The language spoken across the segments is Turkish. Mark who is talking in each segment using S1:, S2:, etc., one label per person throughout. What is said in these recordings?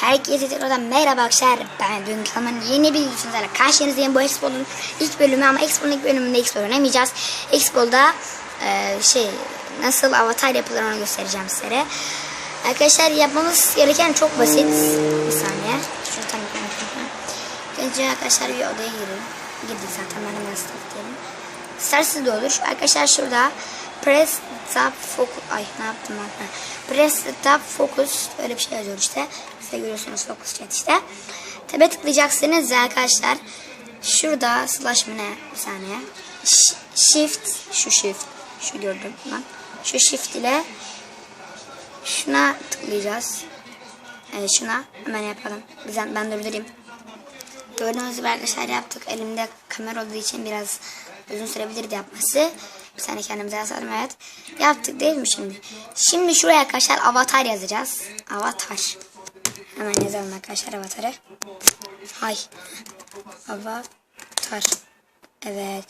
S1: Herkese tekrardan merhaba arkadaşlar. Ben dün kanalımın yeni bir videosuyla karşınızdayım. Bu Expo'nun ilk bölümü ama Expo'nun ilk bölümünde Expo oynamayacağız. Expo'da e, şey nasıl avatar yapılır onu göstereceğim sizlere. Arkadaşlar yapmamız gereken çok basit. Bir saniye. Şunu tam. Önce arkadaşlar bir odaya girelim. Girdik zaten ben hemen start diyelim. İsterseniz de olur. Arkadaşlar şurada press tab focus ay ne yaptım ben? Press tab focus öyle bir şey yazıyor işte. Siz de görüyorsunuz focus chat işte. Tabe tıklayacaksınız ya arkadaşlar. Şurada slash mı ne? Bir saniye. Shift şu shift şu gördüm ben. Şu shift ile şuna tıklayacağız. Evet şuna hemen yapalım. Bizden ben durdurayım. Gördüğünüz gibi arkadaşlar yaptık. Elimde kamera olduğu için biraz uzun sürebilirdi yapması. Bir saniye kendimize yazalım evet. Yaptık değil mi şimdi? Şimdi şuraya arkadaşlar avatar yazacağız. Avatar. Hemen yazalım arkadaşlar avatarı. Hay. Avatar. Evet.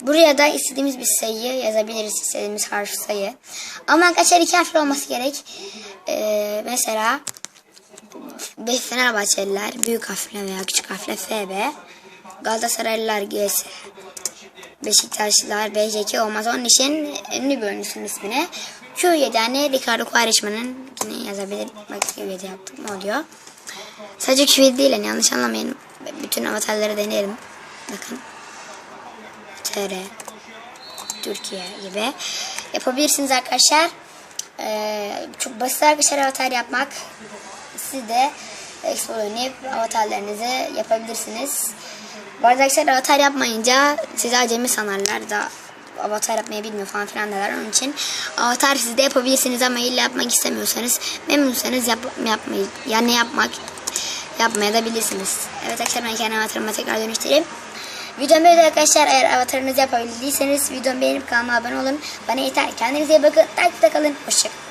S1: Buraya da istediğimiz bir sayı yazabiliriz. istediğimiz harf sayı. Ama arkadaşlar iki harfli olması gerek. Ee, mesela Fenerbahçeliler büyük harfle veya küçük harfle FB. Galatasaraylılar GS. Beşiktaşlılar BJK olmaz. Onun için ünlü bir oyuncusunun ismini Q7 yani Ricardo Quaresma'nın yine yazabilir. Bak Q7 yaptık ne oluyor. Sadece Q7 değil yani yanlış anlamayın. Bütün avatarları deneyelim. Bakın. TR. Türkiye gibi. Yapabilirsiniz arkadaşlar. Ee, çok basit arkadaşlar avatar yapmak. Siz de Expo oynayıp avatarlarınızı yapabilirsiniz. Arada arkadaşlar avatar yapmayınca sizi acemi sanarlar da avatar yapmayı bilmiyor falan filan derler. Onun için avatar siz de yapabilirsiniz ama illa yapmak istemiyorsanız memnunsanız yap, yapmayı yani yapmak yapmaya da bilirsiniz. Evet arkadaşlar ben kendi avatarıma tekrar dönüştüreyim. Videomu beğendim arkadaşlar eğer avatarınızı yapabildiyseniz videomu beğenip kanalıma abone olun. Bana yeter. Kendinize iyi bakın. Takipte kalın. Hoşçakalın.